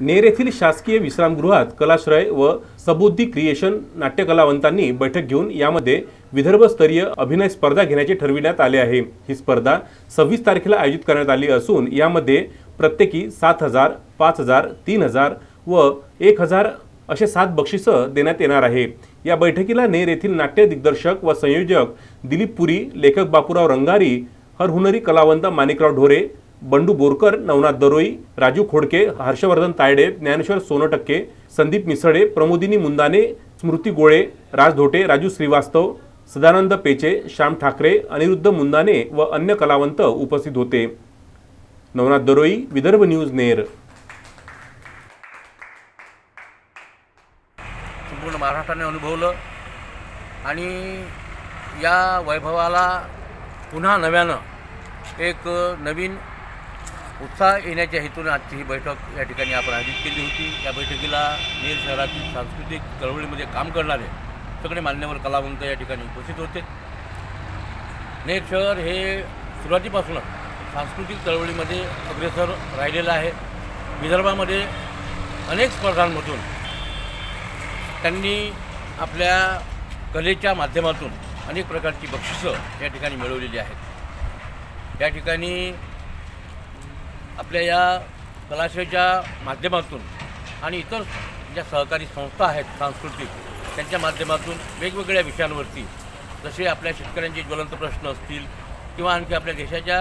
नेर येथील शासकीय विश्रामगृहात कलाश्रय व सबुद्धी क्रिएशन नाट्यकलावंतांनी बैठक घेऊन यामध्ये विदर्भस्तरीय अभिनय स्पर्धा घेण्याचे ठरविण्यात आले आहे. ही स्पर्धा सव्वीस तारखेला आयोजित करण्यात आली असून यामध्ये प्रत्येकी सात हजार पाच हजार तीन हजार व एक हजार असे सात बक्षिसं देण्यात येणार आहे. या बैठकीला नेर येथील नाट्य दिग्दर्शक व संयोजक दिलीप पुरी लेखक बापूराव रंगारी हरहुनरी कलावंत माणिकराव ढोरे बंडू बोरकर नवनाथ दरोई राजू खोडके हर्षवर्धन तायडे ज्ञानेश्वर सोनटक्के संदीप मिसळे प्रमोदिनी मुंदाने स्मृती गोळे राज धोटे राजू श्रीवास्तव सदानंद पेचे श्याम ठाकरे अनिरुद्ध मुंदाने व अन्य कलावंत उपस्थित होते. नवनाथ दरोई विदर्भ न्यूज नेर. संपूर्ण महाराष्ट्राने अनुभवलं आणि या वैभवाला पुन्हा नव्यानं एक नवीन उत्साह येण्याच्या हेतूने आजची ही बैठक या ठिकाणी आपण आयोजित केली होती. या बैठकीला नेर शहरातील सांस्कृतिक चळवळीमध्ये काम करणारे सगळे मान्यवर कलावंत या ठिकाणी उपस्थित होते. नेर शहर हे सुरुवातीपासूनच सांस्कृतिक चळवळीमध्ये अग्रेसर राहिलेलं आहे. विदर्भामध्ये अनेक स्पर्धांमधून त्यांनी आपल्या कलेच्या माध्यमातून अनेक प्रकारची बक्षिसं या ठिकाणी मिळवलेली आहेत. या ठिकाणी आपल्या या कलाशयाच्या माध्यमातून आणि इतर ज्या सहकारी संस्था आहेत सांस्कृतिक त्यांच्या माध्यमातून वेगवेगळ्या विषयांवरती जसे आपल्या शेतकऱ्यांचे ज्वलंत प्रश्न असतील किंवा आणखी आपल्या देशाच्या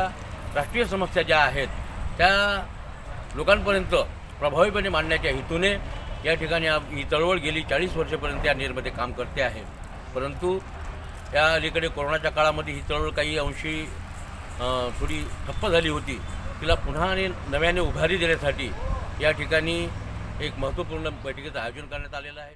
राष्ट्रीय समस्या ज्या आहेत त्या लोकांपर्यंत प्रभावीपणे मांडण्याच्या हेतूने या ठिकाणी आप- ही चळवळ गेली चाळीस वर्षापर्यंत या नेरमध्ये काम करते आहे. परंतु या अलीकडे कोरोनाच्या काळामध्ये ही चळवळ काही अंशी थोडी ठप्प झाली होती. तिला पुन्हा आणि नव्याने उभारी देण्यासाठी या ठिकाणी एक महत्त्वपूर्ण बैठकीचं आयोजन करण्यात आलेलं आहे.